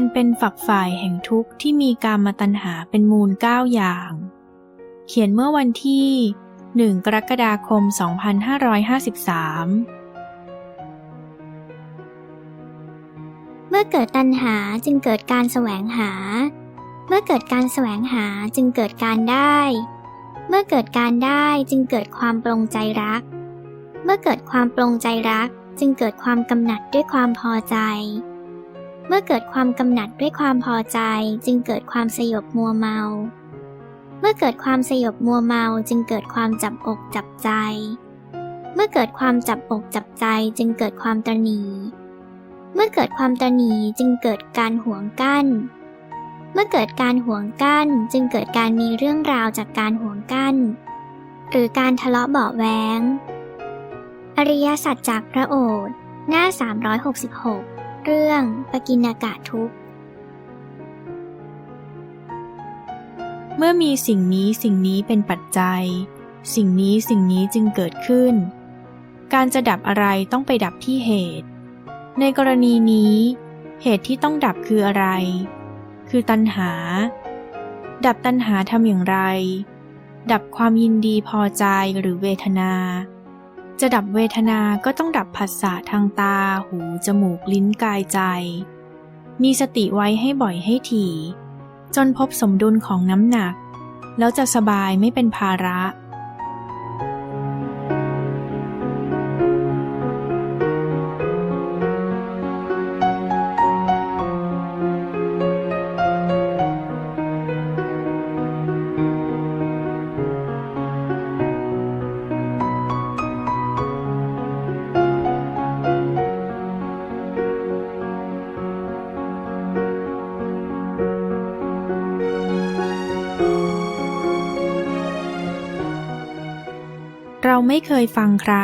อันเป็นฝักฝ่ายแห่งทุกข์ที่มีกามตัณหาเป็นมูลเก้าอย่าง เขียนเมื่อวันที่ 1 กรกฎาคม 2553เมื่อเกิดตัณหาจึงเกิดการแสวงหา เมื่อเกิดการแสวงหาจึงเกิดการได้ เมื่อเกิดการได้จึงเกิดความปรงใจรัก เมื่อเกิดความปรงใจรักจึงเกิดความกำหนัดด้วยความพอใจ เมื่อเกิดความกำหนัดด้วยความพอใจจึงเกิดความสยบมัวเมา เมื่อเกิดความสยบมัวเมาจึงเกิดความจับอกจับใจ เมื่อเกิดความจับอกจับใจจึงเกิดความตระหนีเมื่อเกิดความตระหนีจึงเกิดการหวงกั้น เมื่อเกิดการหวงกั้นจึงเกิดการมีเรื่องราวจากการหวงกั้น หรือการทะเลาะเบาแวงอริยสัจจากพระโอษฐ์หน้า 366 เรื่องปกินากาทุกเมื่อมีสิ่งนี้สิ่งนี้เป็นปัจจัย สิ่งนี้สิ่งนี้จึงเกิดขึ้น การจะดับอะไรต้องไปดับที่เหตุ ในกรณีนี้ เหตุที่ต้องดับคืออะไร คือตัณหา ดับตัณหาทำอย่างไร ดับความยินดีพอใจหรือเวทนา จะดับเวทนาก็ต้องดับผัสสะทางตา หู จมูก ลิ้น กายใจ มีสติไว้ให้บ่อยให้ถี่ จนพบสมดุลของน้ำหนัก แล้วจะสบายไม่เป็นภาระ ไม่เคยฟังใคร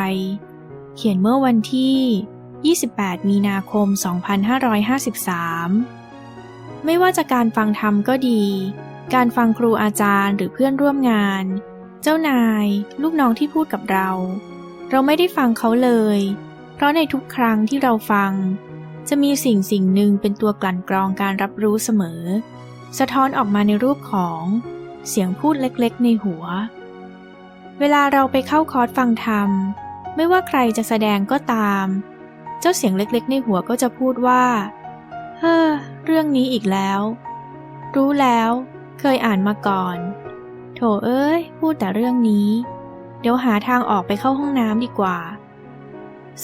เขียนเมื่อวันที่ 28 มีนาคม 2553 ไม่ว่าจะการฟังธรรมก็ดี การฟังครูอาจารย์หรือเพื่อนร่วมงาน เจ้านาย ลูกน้องที่พูดกับเรา เราไม่ได้ฟังเขาเลย เพราะในทุกครั้งที่เราฟัง จะมีสิ่งสิ่งหนึ่งเป็นตัวกลั่นกรองการรับรู้เสมอ สะท้อนออกมาในรูปของเสียงพูดเล็กๆในหัว เวลาเราไปเข้าคอร์สฟังธรรม ไม่ว่าใครจะแสดงก็ตาม เจ้าเสียงเล็กๆ ในหัวก็จะพูดว่า เฮ้อ เรื่องนี้อีกแล้ว รู้แล้ว เคยอ่านมาก่อน โถเอ้ย พูดแต่เรื่องนี้ เดี๋ยวหาทางออกไปเข้าห้องน้ำดีกว่า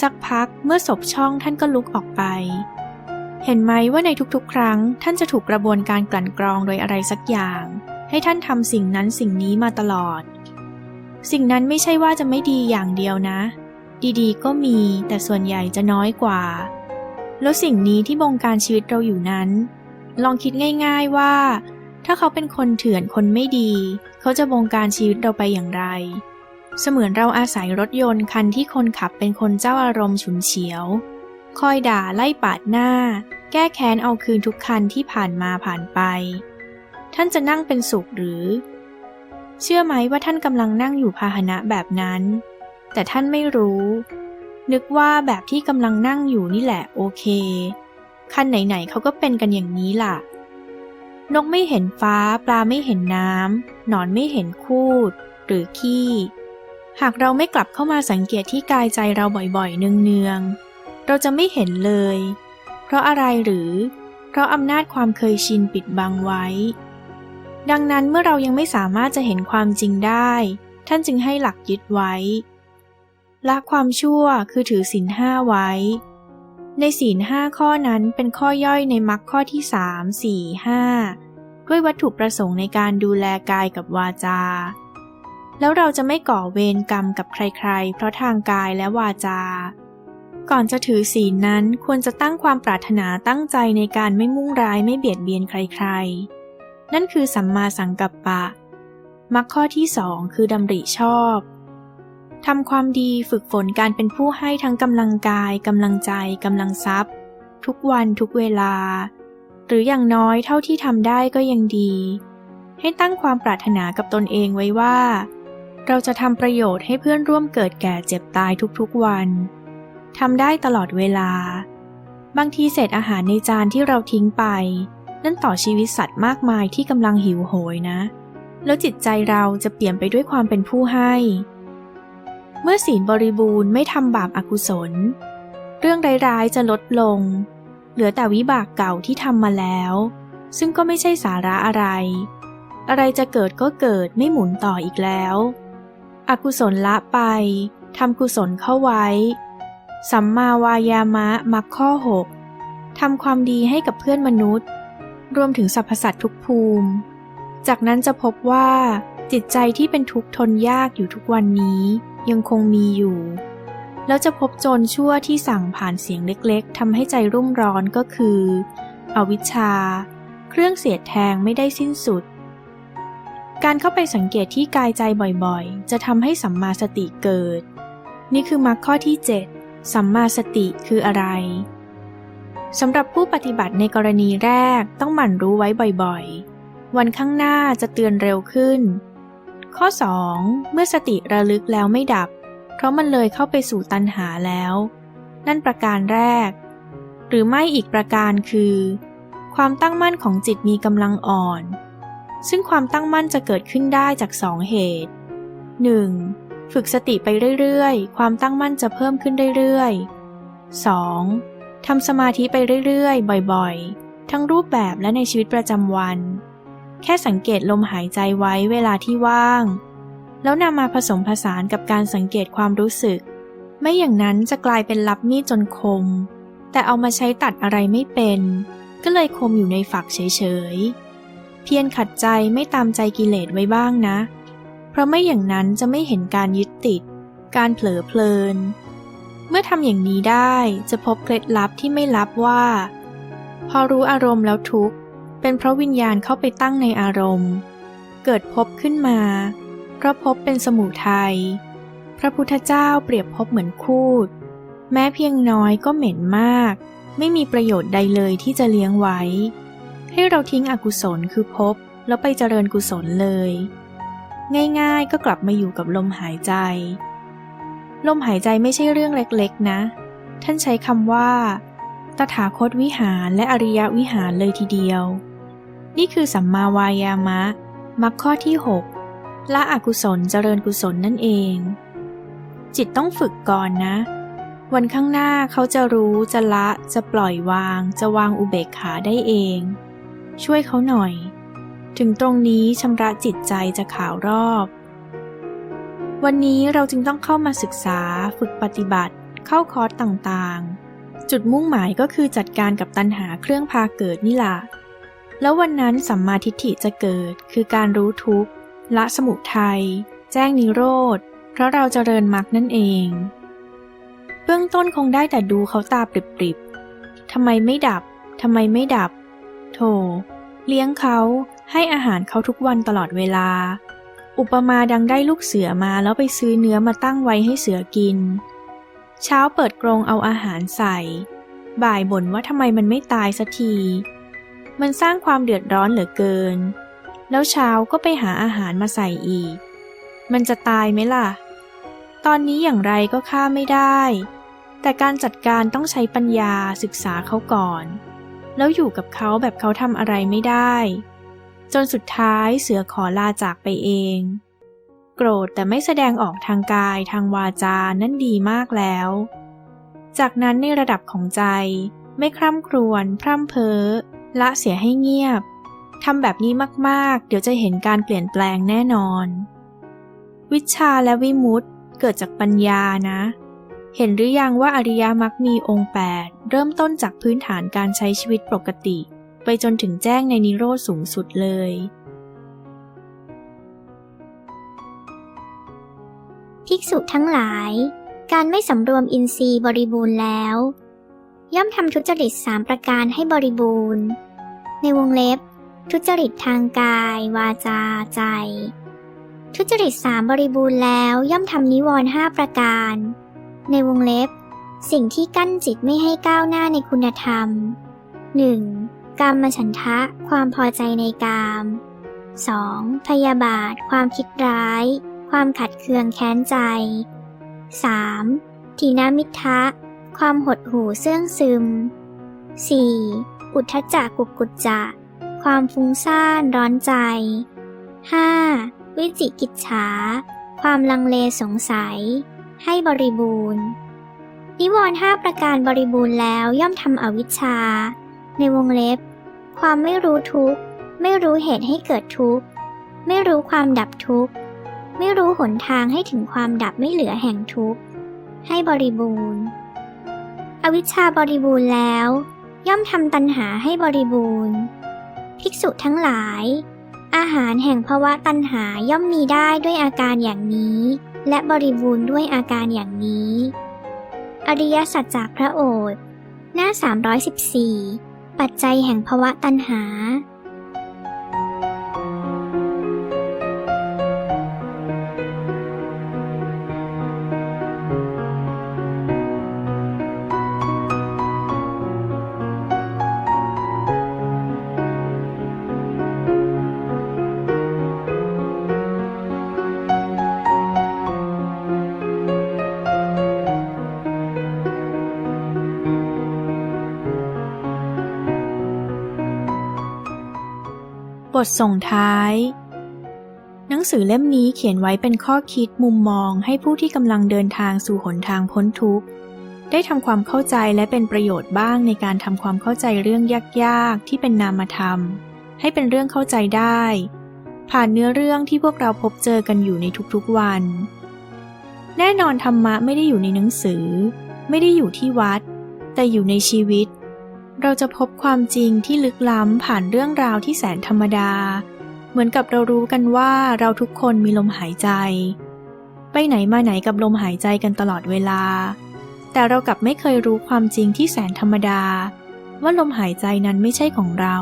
สักพักเมื่อศพช่องท่านก็ลุกออกไป เห็นไหมว่าในทุกๆ ครั้ง ท่านจะถูกกระบวนการกลั่นกรองโดยอะไรสักอย่าง ให้ท่านทำสิ่งนั้นสิ่งนี้มาตลอด สิ่งนั้นไม่ใช่ว่าจะไม่ดีอย่างเดียวนะ ดีๆ ก็มีแต่ส่วนใหญ่จะน้อยกว่า แล้วสิ่งนี้ที่บงการชีวิตเราอยู่นั้น ลองคิดง่าย ๆว่า ถ้าเขาเป็นคนเถื่อนคนไม่ดี เขาจะบงการชีวิตเราไปอย่างไร เสมือนเราอาศัยรถยนต์คันที่คนขับเป็นคนเจ้าอารมณ์ฉุนเฉียว คอยด่าไล่ปาดหน้า แก้แค้นเอาคืนทุกคันที่ผ่านมาผ่านไป ท่านจะนั่งเป็นสุขหรือ เชื่อไหมว่าท่านกำลังนั่งอยู่พาหนะแบบนั้น แต่ท่านไม่รู้ นึกว่าแบบที่กำลังนั่งอยู่นี่แหละโอเค คันไหนๆเขาก็เป็นกันอย่างนี้ล่ะ นกไม่เห็นฟ้า ปลาไม่เห็นน้ำหนอนไม่เห็นคูด หรือขี้ หากเราไม่กลับเข้ามาสังเกตที่กายใจเราบ่อยๆ เนืองๆ เราจะไม่เห็นเลย เพราะอะไรหรือ เพราะอำนาจความเคยชินปิดบังไว้ ดังนั้นเมื่อเรายังไม่สามารถจะเห็นความจริงได้ ท่านจึงให้หลักยึดไว้ละความชั่วคือถือศีลห้าไว้ ในศีลห้าข้อนั้นเป็นข้อย่อยในมรรคข้อที่สามสี่ห้าด้วยวัตถุประสงค์ในการดูแลกายกับวาจา แล้วเราจะไม่ก่อเวรกรรมกับใครๆ เพราะทางกายและวาจา ก่อนจะถือศีลนั้นควรจะตั้งความปรารถนาตั้งใจในการไม่มุ่งร้ายไม่เบียดเบียนใครๆ นั่นคือสัมมาสังกัปปะมรรคข้อที่สองคือดำริชอบทำความดีฝึกฝนการเป็นผู้ให้ทั้งกำลังกายกำลังใจกำลังทรัพย์ ทุกวันทุกเวลา หรืออย่างน้อยเท่าที่ทำได้ก็ยังดี ให้ตั้งความปรารถนากับตนเองไว้ว่า เราจะทำประโยชน์ให้เพื่อนร่วมเกิดแก่เจ็บตายทุกๆวันทำได้ตลอดเวลา บางทีเศษอาหารในจานที่เราทิ้งไป นั่นต่อชีวิตสัตว์มากมายที่กำลังหิวโหยนะ แล้วจิตใจเราจะเปลี่ยนไปด้วยความเป็นผู้ให้ เมื่อศีลบริบูรณ์ไม่ทำบาปอากุศล เรื่องร้ายๆจะลดลง เหลือแต่วิบากเก่าที่ทำมาแล้ว ซึ่งก็ไม่ใช่สาระอะไร อะไรจะเกิดก็เกิดไม่หมุนต่ออีกแล้วอกุศลละไปทำกุศลเข้าไว้ สัมมาวายามะมักข้อหกทำความดีให้กับเพื่อนมนุษย์ รวมถึงสรรพสัตว์ทุกภูมิ จากนั้นจะพบว่า จิตใจที่เป็นทุกข์ทนยากอยู่ทุกวันนี้ ยังคงมีอยู่ แล้วจะพบโจรชั่วที่สั่งผ่านเสียงเล็กๆทำให้ใจรุ่มร้อนก็คือ อวิชชา เครื่องเสียดแทงไม่ได้สิ้นสุด การเข้าไปสังเกตที่กายใจบ่อยๆ จะทำให้สัมมาสติเกิด นี่คือมรรคข้อที่ 7 สัมมาสติคืออะไร สำหรับผู้ปฏิบัติในกรณีแรกต้องหมั่นรู้ไว้บ่อยๆ วันข้างหน้าจะเตือนเร็วขึ้น ข้อ 2 เมื่อสติระลึกแล้วไม่ดับ เพราะมันเลยเข้าไปสู่ตัณหาแล้ว นั่นประการแรก หรือไม่อีกประการคือ ความตั้งมั่นของจิตมีกำลังอ่อน ซึ่งความตั้งมั่นจะเกิดขึ้นได้จากสองเหตุ 1. ฝึกสติไปเรื่อยๆ ความตั้งมั่นจะเพิ่มขึ้นเรื่อยๆ 2. ทำสมาธิไปเรื่อยๆ บ่อยๆ ทั้งรูปแบบและในชีวิตประจำวัน แค่สังเกตลมหายใจไว้เวลาที่ว่าง แล้วนำมาผสมผสานกับการสังเกตความรู้สึก ไม่อย่างนั้นจะกลายเป็นลับมีดจนคม แต่เอามาใช้ตัดอะไรไม่เป็น ก็เลยคมอยู่ในฝักเฉยๆ เพียรขัดใจไม่ตามใจกิเลสไว้บ้างนะ เพราะไม่อย่างนั้นจะไม่เห็นการยึดติด การเผลอเพลิน เมื่อทำอย่างนี้ได้จะพบเคล็ดลับที่ไม่ลับว่า พอรู้อารมณ์แล้วทุกข์ เป็นเพราะวิญญาณเข้าไปตั้งในอารมณ์ เกิดพบขึ้นมา เพราะพบเป็นสมุทัยพระพุทธเจ้าเปรียบพบเหมือนคูด แม้เพียงน้อยก็เหม็นมาก ไม่มีประโยชน์ใดเลยที่จะเลี้ยงไว้ ให้เราทิ้งอกุศลคือพบแล้วไปเจริญกุศลเลย ง่ายๆก็กลับมาอยู่กับลมหายใจ ลมหายใจไม่ใช่เรื่องเล็กๆนะ ท่านใช้คำว่า ตถาคตวิหารและอริยวิหารเลยทีเดียว นี่คือสัมมาวายามะมรรคข้อที่ 6 ละอกุศลเจริญกุศลนั่นเอง จิตต้องฝึกก่อนนะ วันข้างหน้าเขาจะรู้จะละจะปล่อยวาง จะวางอุเบกขาได้เอง ช่วยเขาหน่อย ถึงตรงนี้ชำระจิตใจจะขาวรอบ วันนี้เราจึงต้องเข้ามาศึกษา ฝึกปฏิบัติ เข้าคอร์สต่างๆ จุดมุ่งหมายก็คือจัดการกับตัณหาเครื่องพาเกิดนี่ล่ะ แล้ววันนั้นสัมมาทิฏฐิจะเกิด คือการรู้ทุกข์ ละสมุทัย แจ้งนิโรธ เพราะเราจเจริญมรรคนั่นเอง เบื้องต้นคงได้แต่ดูเขาตาปริบๆทำไมไม่ดับ ทำไมไม่ดับโธ่เลี้ยงเขา ให้อาหารเขาทุกวันตลอดเวลา อุปมาดังได้ลูกเสือมาแล้วไปซื้อเนื้อมาตั้งไว้ให้เสือกิน เช้าเปิดกรงเอาอาหารใส่ บ่ายบ่นว่าทำไมมันไม่ตายสักที มันสร้างความเดือดร้อนเหลือเกิน แล้วเช้าก็ไปหาอาหารมาใส่อีก มันจะตายไหมล่ะ ตอนนี้อย่างไรก็ฆ่าไม่ได้ แต่การจัดการต้องใช้ปัญญาศึกษาเขาก่อน แล้วอยู่กับเขาแบบเขาทำอะไรไม่ได้ จนสุดท้ายเสือขอลาจากไปเอง โกรธแต่ไม่แสดงออกทางกายทางวาจานั่นดีมากแล้ว จากนั้นในระดับของใจ ไม่คร่ำครวญพร่ำเพ้อละเสียให้เงียบทำแบบนี้มากๆ เดี๋ยวจะเห็นการเปลี่ยนแปลงแน่นอน วิชาและวิมุตติเกิดจากปัญญานะ เห็นหรือยังว่าอริยมรรคมีองค์ 8 เริ่มต้นจากพื้นฐานการใช้ชีวิตปกติ ไปจนถึงแจ้งในนิโรธสูงสุดเลย ภิกษุทั้งหลาย การไม่สำรวมอินทรีย์บริบูรณ์แล้ว ย่อมทำทุจริตสามประการให้บริบูรณ์ ในวงเล็บ ทุจริตทางกาย วาจา ใจ ทุจริตสามบริบูรณ์แล้วย่อมทำนิวรณ์ห้าประการ ในวงเล็บ สิ่งที่กั้นจิตไม่ให้ก้าวหน้าในคุณธรรม 1. กามมฉันทะ ความพอใจในกาม 2. พยาบาท ความคิดร้าย ความขัดเคืองแค้นใจ 3. ทีนามิทะ ความหดหู่เสื่องซึม 4. อุทธจักกุกกุจจะ ความฟุ้งซ่านร้อนใจ 5. วิจิกิจฉา ความลังเลสงสัย ให้บริบูรณ์ นิวรณ์ห้าประการบริบูรณ์แล้วย่อมทำอวิชชา ในวงเล็บ ความไม่รู้ทุกข์ ไม่รู้เหตุให้เกิดทุกข์ ไม่รู้ความดับทุกข์ ไม่รู้หนทางให้ถึงความดับไม่เหลือแห่งทุกข์ ให้บริบูรณ์ อวิชชาบริบูรณ์แล้ว ย่อมทำตัณหาให้บริบูรณ์ ภิกษุทั้งหลาย อาหารแห่งภวะตัณหาย่อมมีได้ด้วยอาการอย่างนี้ และบริบูรณ์ด้วยอาการอย่างนี้ อริยสัจจากพระโอษฐ์หน้า 314 ปัจจัยแห่งภวะตัณหา ทส่งท้าย หนังสือเล่มนี้เขียนไว้เป็นข้อคิดมุมมองให้ผู้ที่กำลังเดินทางสู่หนทางพ้นทุกข์ ได้ทำความเข้าใจและเป็นประโยชน์บ้างในการทำความเข้าใจเรื่องยากๆ ที่เป็นนามธรรม ให้เป็นเรื่องเข้าใจได้ ผ่านเนื้อเรื่องที่พวกเราพบเจอกันอยู่ในทุกๆวัน แน่นอนธรรมะไม่ได้อยู่ในหนังสือ ไม่ได้อยู่ที่วัด แต่อยู่ในชีวิต เราจะพบความจริงที่ลึกล้ำผ่านเรื่องราวที่แสนธรรมดา เหมือนกับเรารู้กันว่าเราทุกคนมีลมหายใจ ไปไหนมาไหนกับลมหายใจกันตลอดเวลา แต่เรากลับไม่เคยรู้ความจริงที่แสนธรรมดา ว่าลมหายใจนั้นไม่ใช่ของเรา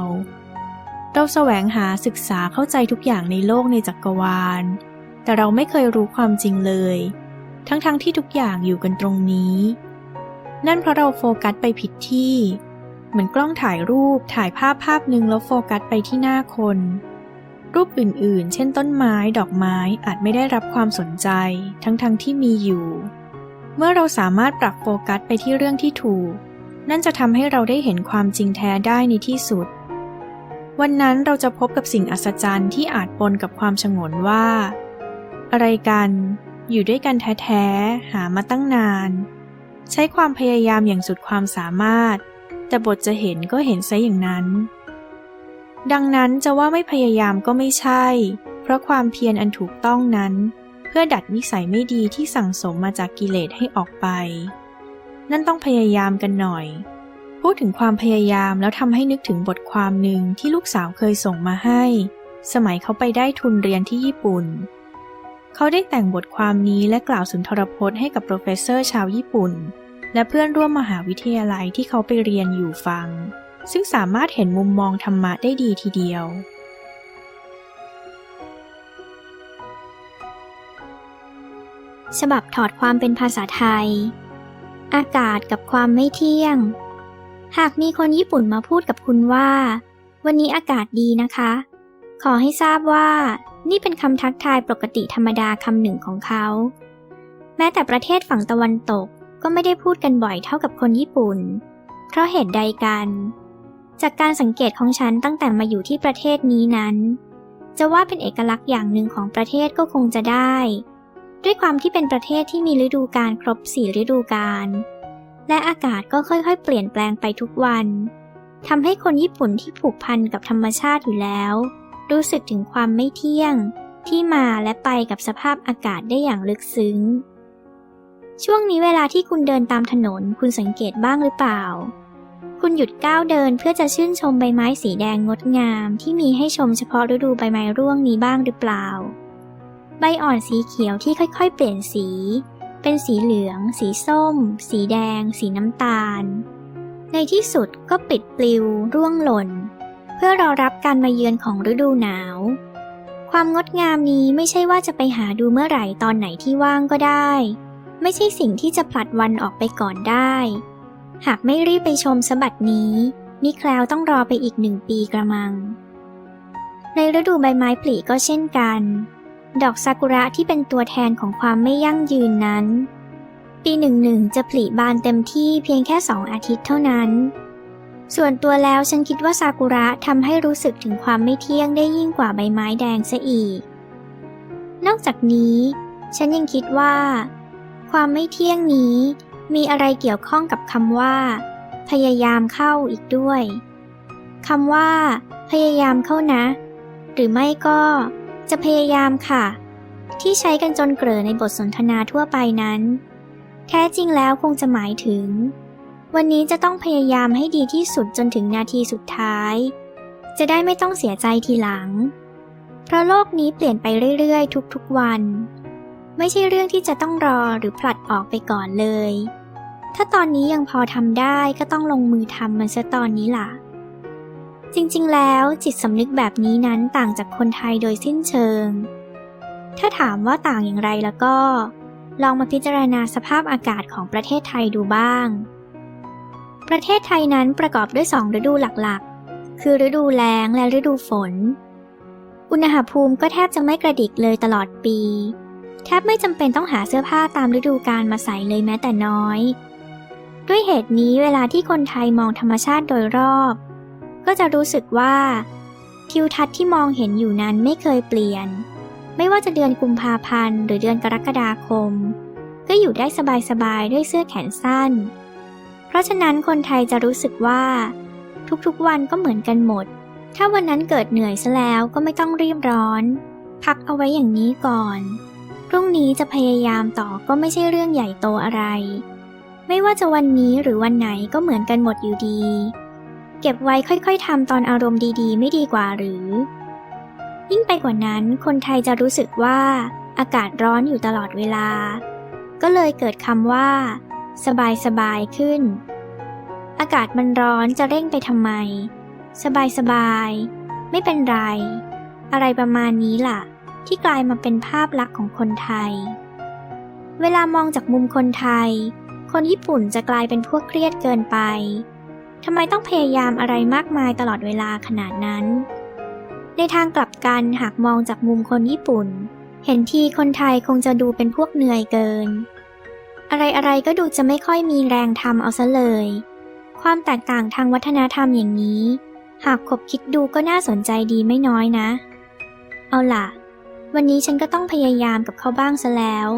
เราแสวงหาศึกษาเข้าใจทุกอย่างในโลกในจักรวาล แต่เราไม่เคยรู้ความจริงเลย ทั้งๆทที่ทุกอย่างอยู่กันตรงนี้ นั่นเพราะเราโฟกัสไปผิดที่ เหมือนกล้องถ่ายรูปถ่ายภาพภาพหนึ่งแล้วโฟกัสไปที่หน้าคน รูปอื่นๆ เช่นต้นไม้ ดอกไม้อาจไม่ได้รับความสนใจ ทั้งๆทที่มีอยู่ เมื่อเราสามารถปรับโฟกัสไปที่เรื่องที่ถูก นั่นจะทำให้เราได้เห็นความจริงแท้ได้ในที่สุด วันนั้นเราจะพบกับสิ่งอัศจรรย์ที่อาจปนกับความฉงนว่า อะไรกัน อยู่ด้วยกันแท้ๆหามาตั้งนาน ใช้ความพยายามอย่างสุดความสามารถ แต่บทจะเห็นก็เห็นซะอย่างนั้น ดังนั้นจะว่าไม่พยายามก็ไม่ใช่ เพราะความเพียรอันถูกต้องนั้น เพื่อดัดนิสัยไม่ดีที่สั่งสมมาจากกิเลสให้ออกไป นั่นต้องพยายามกันหน่อย พูดถึงความพยายามแล้วทำให้นึกถึงบทความหนึ่งที่ลูกสาวเคยส่งมาให้ สมัยเขาไปได้ทุนเรียนที่ญี่ปุ่น เขาได้แต่งบทความนี้และกล่าวสุนทรพจน์ให้กับโปรเฟสเซอร์ชาวญี่ปุ่น และเพื่อนร่วมมหาวิทยาลัยที่เขาไปเรียนอยู่ฟัง ซึ่งสามารถเห็นมุมมองธรรมะได้ดีทีเดียว ฉบับถอดความเป็นภาษาไทย อากาศกับความไม่เที่ยง หากมีคนญี่ปุ่นมาพูดกับคุณว่า วันนี้อากาศดีนะคะ ขอให้ทราบว่านี่เป็นคำทักทายปกติธรรมดาคำหนึ่งของเขา แม้แต่ประเทศฝั่งตะวันตก ก็ไม่ได้พูดกันบ่อยเท่ากับคนญี่ปุ่น เพราะเหตุใดกัน จากการสังเกตของฉันตั้งแต่มาอยู่ที่ประเทศนี้นั้น จะว่าเป็นเอกลักษณ์อย่างหนึ่งของประเทศก็คงจะได้ ด้วยความที่เป็นประเทศที่มีฤดูกาลครบสี่ฤดูกาลและอากาศก็ค่อยๆ เปลี่ยนแปลงไปทุกวันทำให้คนญี่ปุ่นที่ผูกพันกับธรรมชาติอยู่แล้ว รู้สึกถึงความไม่เที่ยง ที่มาและไปกับสภาพอากาศได้อย่างลึกซึ้ง ช่วงนี้เวลาที่คุณเดินตามถนน คุณสังเกตบ้างหรือเปล่า คุณหยุดก้าวเดินเพื่อจะชื่นชมใบไม้สีแดงงดงาม ที่มีให้ชมเฉพาะฤดูใบไม้ร่วงนี้บ้างหรือเปล่า ใบอ่อนสีเขียวที่ค่อยๆ เปลี่ยนสี เป็นสีเหลือง สีส้ม สีแดง สีน้ำตาล ในที่สุดก็ปิดปลิว ร่วงหล่น เพื่อรอรับการมาเยือนของฤดูหนาวความงดงามนี้ไม่ใช่ว่าจะไปหาดูเมื่อไหร่ตอนไหนที่ว่างก็ได้ ไม่ใช่สิ่งที่จะผลัดวันออกไปก่อนได้ หากไม่รีบไปชมสบัดนี้มิแคล้วต้องรอไปอีกหนึ่งปีกระมัง ในฤดูใบไม้ผลิก็เช่นกัน ดอกซากุระที่เป็นตัวแทนของความไม่ยั่งยืนนั้น ปีหนึ่งหนึ่งจะผลิบานเต็มที่เพียงแค่สองอาทิตย์เท่านั้น ส่วนตัวแล้วฉันคิดว่าซากุระทำให้รู้สึกถึงความไม่เที่ยงได้ยิ่งกว่าใบไม้แดงซะอีก นอกจากนี้ ฉันยังคิดว่า ความไม่เที่ยงนี้มีอะไรเกี่ยวข้องกับคำว่า พยายามเข้าอีกด้วยคำว่า พยายามเข้านะ หรือไม่ก็จะพยายามค่ะ ที่ใช้กันจนเกลอในบทสนทนาทั่วไปนั้น แท้จริงแล้วคงจะหมายถึง วันนี้จะต้องพยายามให้ดีที่สุดจนถึงนาทีสุดท้าย จะได้ไม่ต้องเสียใจทีหลัง เพราะโลกนี้เปลี่ยนไปเรื่อยๆ ทุกๆวัน ไม่ใช่เรื่องที่จะต้องรอหรือผลัดออกไปก่อนเลย ถ้าตอนนี้ยังพอทำได้ก็ต้องลงมือทำมันซะตอนนี้ล่ะ จริงๆ แล้วจิตสำนึกแบบนี้นั้นต่างจากคนไทยโดยสิ้นเชิง ถ้าถามว่าต่างอย่างไรแล้วก็ ลองมาพิจารณาสภาพอากาศของประเทศไทยดูบ้าง ประเทศไทยนั้นประกอบด้วยสองฤดูหลักๆ คือฤดูแล้งและฤดูฝน อุณหภูมิก็แทบจะไม่กระดิกเลยตลอดปี แทบไม่จำเป็นต้องหาเสื้อผ้าตามฤดูกาลมาใส่เลยแม้แต่น้อย ด้วยเหตุนี้เวลาที่คนไทยมองธรรมชาติโดยรอบ ก็จะรู้สึกว่า ทิวทัศน์ที่มองเห็นอยู่นั้นไม่เคยเปลี่ยน ไม่ว่าจะเดือนกุมภาพันธ์หรือเดือนกรกฎาคม ก็อยู่ได้สบายๆด้วยเสื้อแขนสั้น เพราะฉะนั้นคนไทยจะรู้สึกว่า ทุกๆวันก็เหมือนกันหมด ถ้าวันนั้นเกิดเหนื่อยซะแล้วก็ไม่ต้องรีบร้อน พักเอาไว้อย่างนี้ก่อน พรุ่งนี้จะพยายามต่อก็ไม่ใช่เรื่องใหญ่โตอะไร ไม่ว่าจะวันนี้หรือวันไหนก็เหมือนกันหมดอยู่ดี เก็บไว้ค่อยๆทำตอนอารมณ์ดีๆ ไม่ดีกว่าหรือ ยิ่งไปกว่านั้นคนไทยจะรู้สึกว่า อากาศร้อนอยู่ตลอดเวลา ก็เลยเกิดคำว่า สบายๆขึ้น อากาศมันร้อนจะเร่งไปทำไม สบายๆไม่เป็นไร อะไรประมาณนี้ล่ะ ที่กลายมาเป็นภาพลักษณ์ของคนไทย เวลามองจากมุมคนไทย คนญี่ปุ่นจะกลายเป็นพวกเครียดเกินไปทำไมต้องพยายามอะไรมากมายตลอดเวลาขนาดนั้น ในทางกลับกันหากมองจากมุมคนญี่ปุ่น เห็นทีคนไทยคงจะดูเป็นพวกเหนื่อยเกิน อะไรๆก็ดูจะไม่ค่อยมีแรงทำเอาซะเลย ความแตกต่างทางวัฒนธรรมอย่างนี้ หากคบคิดดูก็น่าสนใจดีไม่น้อยนะ เอาล่ะ วันนี้ฉันก็ต้องพยายามกับเขาบ้างซะแล้ว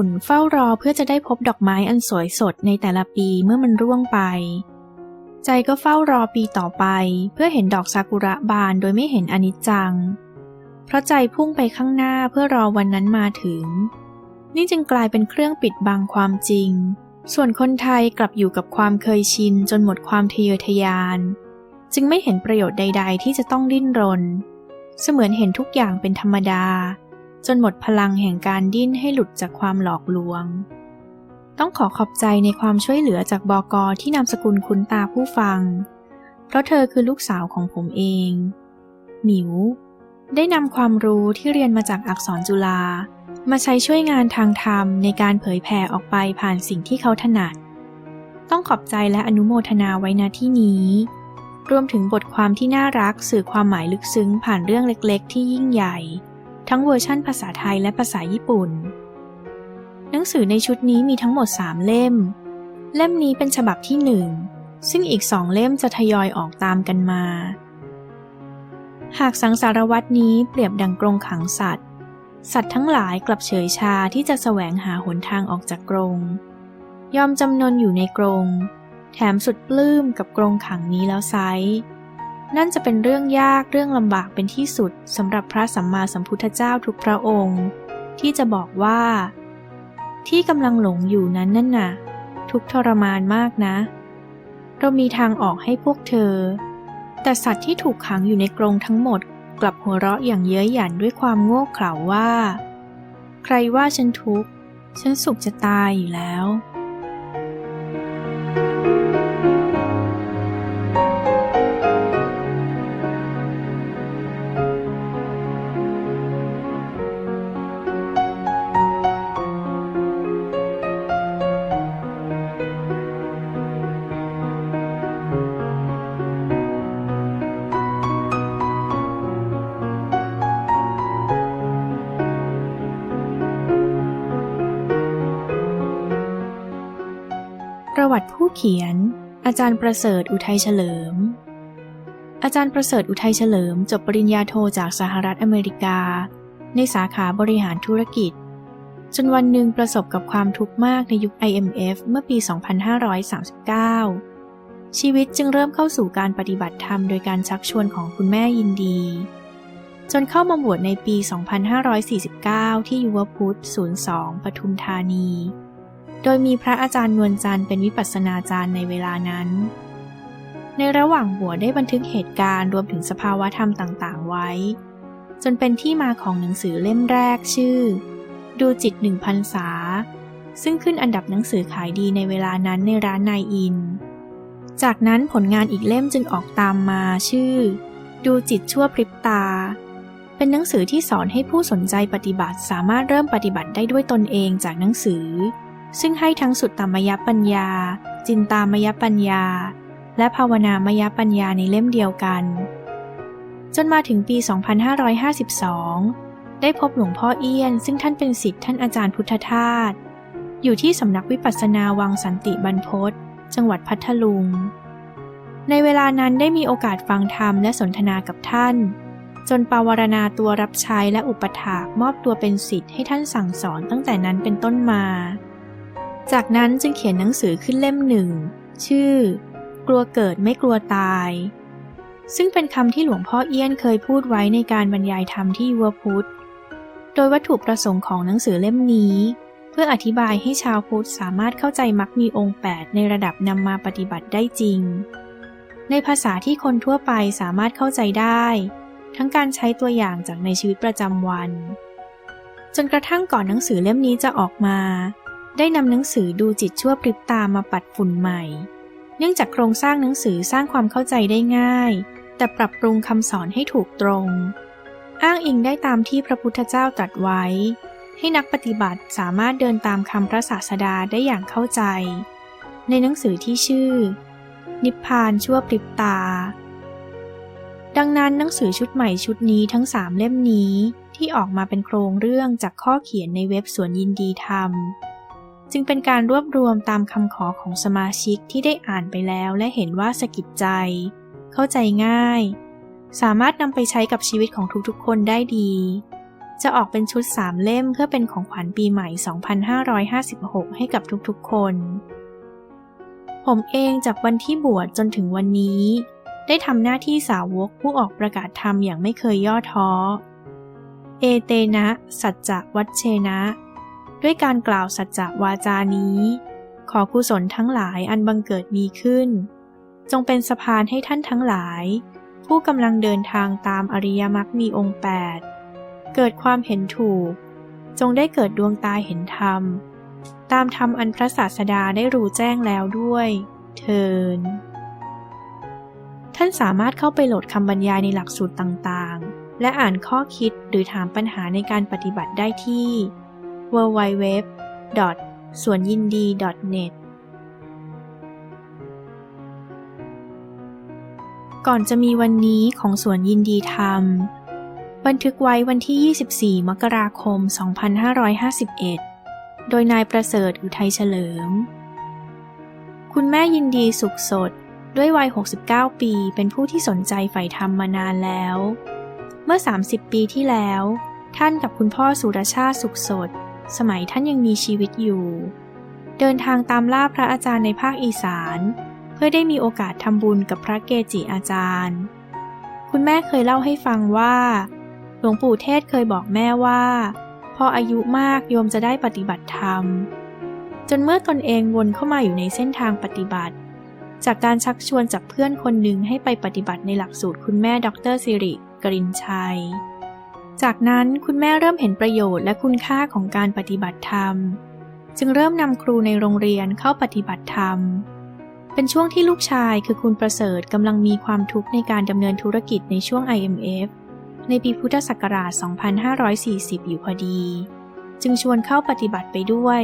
ปุ่นเฝ้ารอเพื่อจะได้พบดอกไม้อันสวยสดในแต่ละปีเมื่อมันร่วงไป ใจก็เฝ้ารอปีต่อไป เพื่อเห็นดอกซากุระบานโดยไม่เห็นอนิจจัง เพราะใจพุ่งไปข้างหน้าเพื่อรอวันนั้นมาถึง นี่จึงกลายเป็นเครื่องปิดบังความจริง ส่วนคนไทยกลับอยู่กับความเคยชินจนหมดความทะเยอทะยาน จึงไม่เห็นประโยชน์ใด ๆ ที่จะต้องดิ้นรน เสมือนเห็นทุกอย่างเป็นธรรมดา จนหมดพลังแห่งการดิ้นให้หลุดจากความหลอกลวง ต้องขอขอบใจในความช่วยเหลือจากบอกอที่นามสกุลคุ้นตาผู้ฟัง เพราะเธอคือลูกสาวของผมเอง หมิว ได้นำความรู้ที่เรียนมาจากอักษรจุฬามาใช้ช่วยงานทางธรรมในการเผยแผ่ออกไปผ่านสิ่งที่เขาถนัด ต้องขอบใจและอนุโมทนาไว้ณที่นี้ รวมถึงบทความที่น่ารักสื่อความหมายลึกซึ้งผ่านเรื่องเล็กๆ ที่ยิ่งใหญ่ ทั้งเวอร์ชั่นภาษาไทยและภาษาญี่ปุ่น หนังสือในชุดนี้มีทั้งหมด 3 เล่ม เล่มนี้เป็นฉบับที่หนึ่งซึ่งอีกสองเล่มจะทยอยออกตามกันมา หากสังสารวัตนี้เปรียบดังกรงขังสัตว์ สัตว์ทั้งหลายกลับเฉยชาที่จะแสวงหาหนทางออกจากกรง ยอมจำนนอยู่ในกรง แถมสุดปลื้มกับกรงขังนี้แล้วไซ นั่นจะเป็นเรื่องยากเรื่องลำบากเป็นที่สุดสำหรับพระสัมมาสัมพุทธเจ้าทุกพระองค์ ที่จะบอกว่า ที่กำลังหลงอยู่นั้นนั่นน่ะ ทุกทรมานมากนะ เรามีทางออกให้พวกเธอ แต่สัตว์ที่ถูกขังอยู่ในกรงทั้งหมด กลับหัวเราะอย่างเย้ยหยันด้วยความโง่เขลาว่า ใครว่าฉันทุกข์ ฉันสุขจะตายอยู่แล้ว ผู้เขียน อาจารย์ประเสริฐอุทัยเฉลิม อาจารย์ประเสริฐอุทัยเฉลิม จบปริญญาโทจากสหรัฐอเมริกา ในสาขาบริหารธุรกิจ จนวันหนึ่งประสบกับความทุกข์มากในยุค IMF เมื่อปี 2539 ชีวิตจึงเริ่มเข้าสู่การปฏิบัติธรรมโดยการชักชวนของคุณแม่ยินดี จนเข้ามาบวชในปี 2549 ที่ยุวพุทธ02 ปทุมธานี โดยมีพระอาจารย์นวลจันทร์เป็นวิปัสสนาจารย์ในเวลานั้น ในระหว่างบวชได้บันทึกเหตุการณ์รวมถึงสภาวะธรรมต่างๆ ไว้ จนเป็นที่มาของหนังสือเล่มแรกชื่อ ดูจิตหนึ่งพันษา ซึ่งขึ้นอันดับหนังสือขายดีในเวลานั้นในร้านนายอิน จากนั้นผลงานอีกเล่มจึงออกตามมาชื่อ ดูจิตชั่วพริบตาเป็นหนังสือที่สอนให้ผู้สนใจปฏิบัติสามารถเริ่มปฏิบัติได้ด้วยตนเองจากหนังสือ ซึ่งให้ทั้งสุดตามยปัญญา จินตามยปัญญา และภาวนามยปัญญาในเล่มเดียวกัน จนมาถึงปี 2552 ได้พบหลวงพ่อเอี้ยน ซึ่งท่านเป็นศิษย์ท่านอาจารย์พุทธทาสอยู่ที่สำนักวิปัสสนาวังสันติบรรพตจังหวัดพัทลุง ในเวลานั้นได้มีโอกาสฟังธรรมและสนทนากับท่าน จนปาวารณาตัวรับใช้และอุปถากมอบตัวเป็นศิษย์ให้ท่านสั่งสอนตั้งแต่นั้นเป็นต้นมา จากนั้นจึงเขียนหนังสือขึ้นเล่มหนึ่ง ชื่อ กลัวเกิดไม่กลัวตาย ซึ่งเป็นคำที่หลวงพ่อเอี้ยนเคยพูดไว้ในการบรรยายธรรมที่ยุวพุทธ โดยวัตถุประสงค์ของหนังสือเล่มนี้ เพื่ออธิบายให้ชาวพุทธสามารถเข้าใจมรรคมีองค์ 8 ในระดับนำมาปฏิบัติได้จริง ในภาษาที่คนทั่วไปสามารถเข้าใจได้ ทั้งการใช้ตัวอย่างจากในชีวิตประจำวัน จนกระทั่งก่อนหนังสือเล่มนี้จะออกมา ได้นำหนังสือดูจิตชั่วพริบตามาปัดฝุ่นใหม่ เนื่องจากโครงสร้างหนังสือสร้างความเข้าใจได้ง่าย แต่ปรับปรุงคำสอนให้ถูกตรง อ้างอิงได้ตามที่พระพุทธเจ้าตรัสไว้ ให้นักปฏิบัติสามารถเดินตามคำพระศาสดาได้อย่างเข้าใจ ในหนังสือที่ชื่อ นิพพานชั่วพริบตา ดังนั้นหนังสือชุดใหม่ชุดนี้ทั้งสามเล่มนี้ที่ออกมาเป็นโครงเรื่องจากข้อเขียนในเว็บสวนยินดีธรรม จึงเป็นการรวบรวมตามคำขอของสมาชิกที่ได้อ่านไปแล้วและเห็นว่าสะกิดใจ เข้าใจง่าย สามารถนำไปใช้กับชีวิตของทุกๆ คนได้ดี จะออกเป็นชุดสามเล่มเพื่อเป็นของขวัญปีใหม่ 2556 ให้กับทุกๆ คน ผมเองจากวันที่บวชจนถึงวันนี้ ได้ทำหน้าที่สาวกผู้ออกประกาศธรรมอย่างไม่เคยย่อท้อ เอเตนะ สัจจะวัชเชนะ ด้วยการกล่าวสัจจะวาจานี้ ขอกุศลทั้งหลายอันบังเกิดมีขึ้น จงเป็นสะพานให้ท่านทั้งหลาย ผู้กำลังเดินทางตามอริยมรรคมีองค์8เกิดความเห็นถูก จงได้เกิดดวงตาเห็นธรรม ตามธรรมอันพระศาสดาได้รู้แจ้งแล้วด้วย เทินท่านสามารถเข้าไปโหลดคำบรรยายในหลักสูตรต่างๆ และอ่านข้อคิดหรือถามปัญหาในการปฏิบัติได้ที่ www. สวนยินดี .net ก่อนจะมีวันนี้ของสวนยินดีธรรม บันทึกไว้วันที่ 24 มกราคม 2551 โดยนายประเสริฐอุทัยเฉลิม คุณแม่ยินดีสุขสดด้วยวัย 69 ปีเป็นผู้ที่สนใจใฝ่ธรรมมานานแล้ว เมื่อ 30 ปีที่แล้ว ท่านกับคุณพ่อสุรชาติสุขสด สมัยท่านยังมีชีวิตอยู่ เดินทางตามล่าพระอาจารย์ในภาคอีสาน เพื่อได้มีโอกาสทำบุญกับพระเกจิอาจารย์ คุณแม่เคยเล่าให้ฟังว่า หลวงปู่เทศเคยบอกแม่ว่า พออายุมากโยมจะได้ปฏิบัติธรรม จนเมื่อตนเองวนเข้ามาอยู่ในเส้นทางปฏิบัติ จากการชักชวนจากเพื่อนคนหนึ่งให้ไปปฏิบัติในหลักสูตรคุณแม่ดรสิริกรินชัย จากนั้นคุณแม่เริ่มเห็นประโยชน์และคุณค่าของการปฏิบัติธรรม จึงเริ่มนำครูในโรงเรียนเข้าปฏิบัติธรรม เป็นช่วงที่ลูกชายคือคุณประเสริฐกำลังมีความทุกข์ในการดำเนินธุรกิจในช่วง IMF ในปีพุทธศักราช 2540 อยู่พอดี จึงชวนเข้าปฏิบัติไปด้วย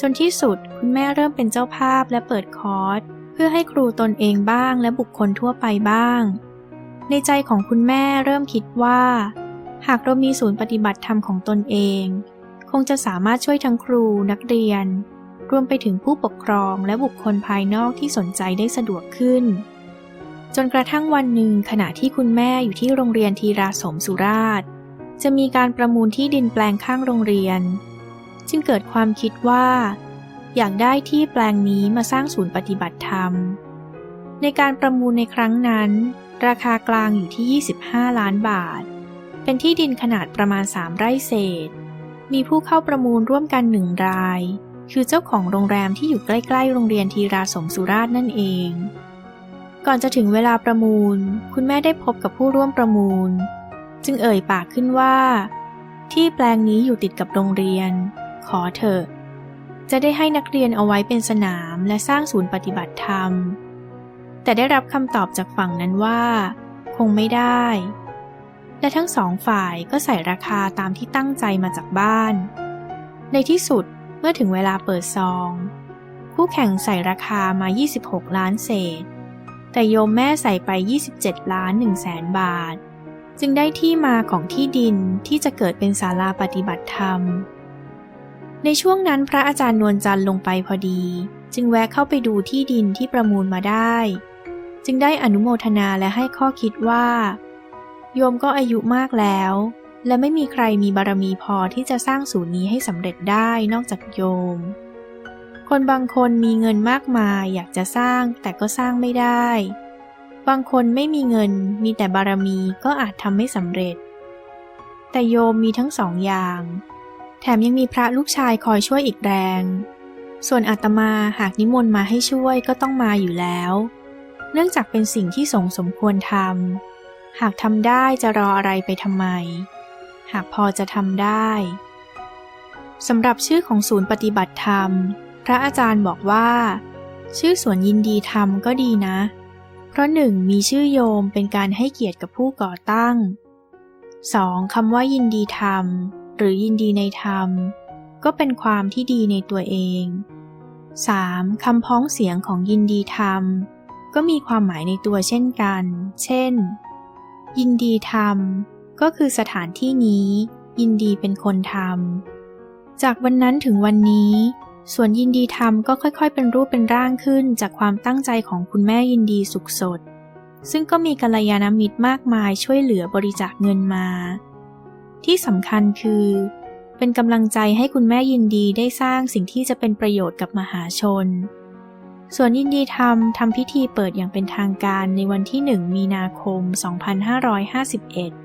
จนที่สุดคุณแม่เริ่มเป็นเจ้าภาพและเปิดคอร์สเพื่อให้ครูตนเองบ้างและบุคคลทั่วไปบ้าง ในใจของคุณแม่เริ่มคิดว่า หากเรามีศูนย์ปฏิบัติธรรมของตนเอง คงจะสามารถช่วยทั้งครูนักเรียน รวมไปถึงผู้ปกครองและบุคคลภายนอกที่สนใจได้สะดวกขึ้น จนกระทั่งวันหนึ่งขณะที่คุณแม่อยู่ที่โรงเรียนทีราสมสุราษฎร์จะมีการประมูลที่ดินแปลงข้างโรงเรียน จึงเกิดความคิดว่า อยากได้ที่แปลงนี้มาสร้างศูนย์ปฏิบัติธรรม ในการประมูลในครั้งนั้น ราคากลางอยู่ที่ 25 ล้านบาท เป็นที่ดินขนาดประมาณ 3 ไร่เศษ มีผู้เข้าประมูลร่วมกันหนึ่งราย คือเจ้าของโรงแรมที่อยู่ใกล้ๆ โรงเรียนทีราสมสุราษฎร์นั่นเอง ก่อนจะถึงเวลาประมูล คุณแม่ได้พบกับผู้ร่วมประมูล จึงเอ่ยปากขึ้นว่า ที่แปลงนี้อยู่ติดกับโรงเรียน ขอเถอะ จะได้ให้นักเรียนเอาไว้เป็นสนามและสร้างศูนย์ปฏิบัติธรรม แต่ได้รับคำตอบจากฝั่งนั้นว่า คงไม่ได้ และทั้งสองฝ่ายก็ใส่ราคาตามที่ตั้งใจมาจากบ้าน ในที่สุดเมื่อถึงเวลาเปิดซองผู้แข่งใส่ราคามา 26 ล้านเศษ แต่โยมแม่ใส่ไป 27 ล้าน1แสนบาท จึงได้ที่มาของที่ดินที่จะเกิดเป็นศาลาปฏิบัติธรรม ในช่วงนั้นพระอาจารย์นวลจันทร์ลงไปพอดี จึงแวะเข้าไปดูที่ดินที่ประมูลมาได้ จึงได้อนุโมทนาและให้ข้อคิดว่า โยมก็อายุมากแล้ว และไม่มีใครมีบารมีพอที่จะสร้างศูนย์นี้ให้สำเร็จได้นอกจากโยม คนบางคนมีเงินมากมายอยากจะสร้างแต่ก็สร้างไม่ได้ บางคนไม่มีเงินมีแต่บารมีก็อาจทำไม่สำเร็จ แต่โยมมีทั้งสองอย่าง แถมยังมีพระลูกชายคอยช่วยอีกแรง ส่วนอาตมาหากนิมนต์มาให้ช่วยก็ต้องมาอยู่แล้ว เนื่องจากเป็นสิ่งที่สงสมควรทำ หากทำได้จะรออะไรไปทำไม หากพอจะทำได้สำหรับชื่อของศูนย์ปฏิบัติธรรม พระอาจารย์บอกว่า ชื่อสวนยินดีธรรมก็ดีนะ เพราะหนึ่งมีชื่อโยมเป็นการให้เกียรติกับผู้ก่อตั้ง 2. คำว่ายินดีธรรม หรือยินดีในธรรม ก็เป็นความที่ดีในตัวเอง 3. คำพ้องเสียงของยินดีธรรม ก็มีความหมายในตัวเช่นกัน เช่น ยินดีธรรมก็คือสถานที่นี้ ยินดีเป็นคนทำจากวันนั้นถึงวันนี้ ส่วนยินดีธรรมก็ค่อยๆ เป็นรูปเป็นร่างขึ้นจากความตั้งใจของคุณแม่ยินดีสุขสด ซึ่งก็มีกัลยาณมิตรมากมายช่วยเหลือบริจาคเงินมา ที่สำคัญคือ เป็นกำลังใจให้คุณแม่ยินดีได้สร้างสิ่งที่จะเป็นประโยชน์กับมหาชน ส่วนยินดีธรรมทำพิธีเปิดอย่างเป็นทางการในวันที่ 1 มีนาคม 2551